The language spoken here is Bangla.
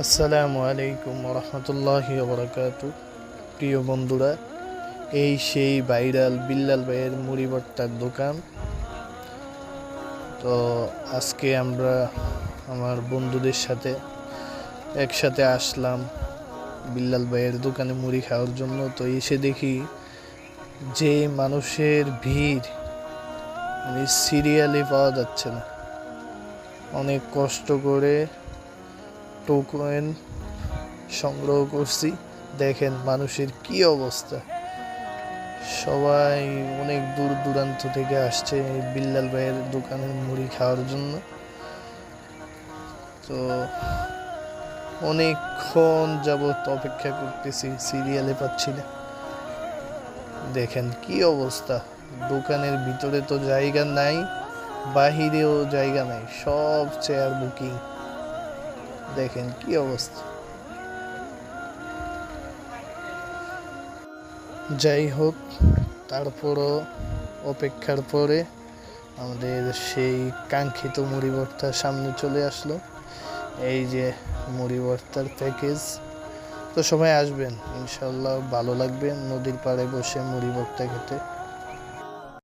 আসসালামু আলাইকুম রহমতুল্লাহ বরকাত প্রিয় বন্ধুরা, এই সেই ভাইরাল বিল্লাল ভাইয়ের মুড়ি দোকান। তো আজকে আমরা আমার বন্ধুদের সাথে একসাথে আসলাম বিল্লাল ভাইয়ের দোকানে মুড়ি খাওয়ার জন্য। তো এসে দেখি যে মানুষের ভিড় মানে সিরিয়ালি পাওয়া যাচ্ছে না। অনেক কষ্ট করে টোকেন সংগ্রহ করছি। দেখেন মানুষের কি অবস্থা। সবাই অনেক দূর দূরান্ত থেকে আসছে বিল্লাল ভাইয়ের দোকানের মুড়ি খাওয়ার জন্য। তো অনেকক্ষণ যাবত অপেক্ষা করতেছি, সিরিয়ালে পাচ্ছি না। দেখেন কি অবস্থা। দোকানের ভিতরে তো জায়গা নাই, বাহিরেও জায়গা নাই, সব চেয়ার বুকিং দেখেন কি অবস্থা। যাই হোক, তারপরও অপেক্ষার পরে আমাদের সেই কাঙ্ক্ষিত মুড়ি ভর্তার সামনে চলে আসলো। এই যে মুড়ি ভর্তার প্যাকেজ। তো সবাই আসবেন ইনশাল্লাহ ভালো লাগবে নদীর পাড়ে বসে মুড়ি ভর্তা খেতে।